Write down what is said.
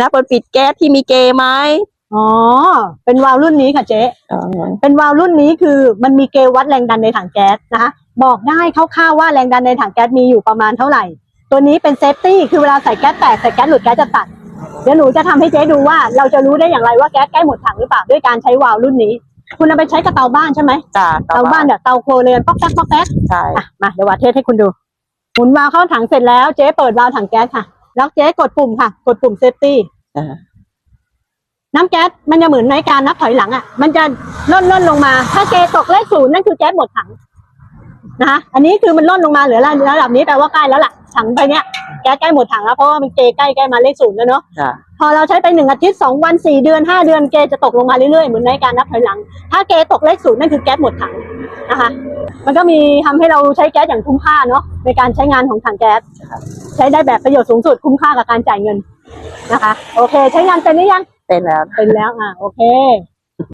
นะเปิดปิดแก๊สที่มีเกไหมอ๋อ เป็นวาล์วรุ่นนี้ค่ะเจ๊ อ๋อเป็นวาล์วรุ่นนี้คือมันมีเกณฑ์วัดแรงดันในถังแก๊สนะคะบอกได้คร่าวๆว่าแรงดันในถังแก๊สมีอยู่ประมาณเท่าไหร่ ตัวนี้เป็นเซฟตี้คือเวลาใส่แก๊สแตกใส่แก๊สหลุดแก๊สจะตัด เดี๋ยวหนูจะทำให้เจ๊ดูว่าเราจะรู้ได้อย่างไรว่าแก๊สใกล้หมดถังหรือเปล่าด้วยการใช้วาล์วรุ่นนี้ คุณเอาไปใช้กับเตาบ้านใช่ไหมจ้าเตาบ้านแบบเตาโครเรือนป๊อกแป๊กป๊อกแป๊กใช่อะมาเดี๋ยววัดเทสให้คุณดูหมุนวาล์วเข้าถังเสร็จแล้วเจ๊เปิดวาล์วถังแก๊สค่ะ แล้วเจ๊กดปุ่มค่ะ กดปุ่มเซฟตี้อ่าน้ำแก๊สมันจะเหมือนในการนับถอยหลังอะ มันจะล่นล่นลงมา ถ้าเกตกเลขศูนย์นั่นคือแก๊สหมดถังนะคะอันนี้คือมันล่นลงมาเหลือระดับนี้แปลว่าใกล้แล้วล่ะ ถังไปเนี้ยแก๊สใกล้หมดถังแล้วเพราะว่ามันเกใกล้ใกล้มาเลขศูนย์แล้วเนาะจ้าพอเราใช้ไปหนึ่งอาทิตย์สองวันสี่เดือนห้าเดือนเกจะตกลงมาเรื่อยๆเหมือนในการนับถอยหลัง ถ้าเกตกเลขศูนย์นั่นคือแก๊สหมดถังนะคะ มันก็มีทำให้เราใช้แก๊สอย่างคุ้มค่าเนาะในการใช้งานของถังแก๊สใช้ได้แบบประโยชน์สูงสุดคุ้มค่ากับการจ่ายเงินนะคะ โอเค ใช้งานเป็นหรือยังเป็นแล้วเป็นแล้วอะโอเค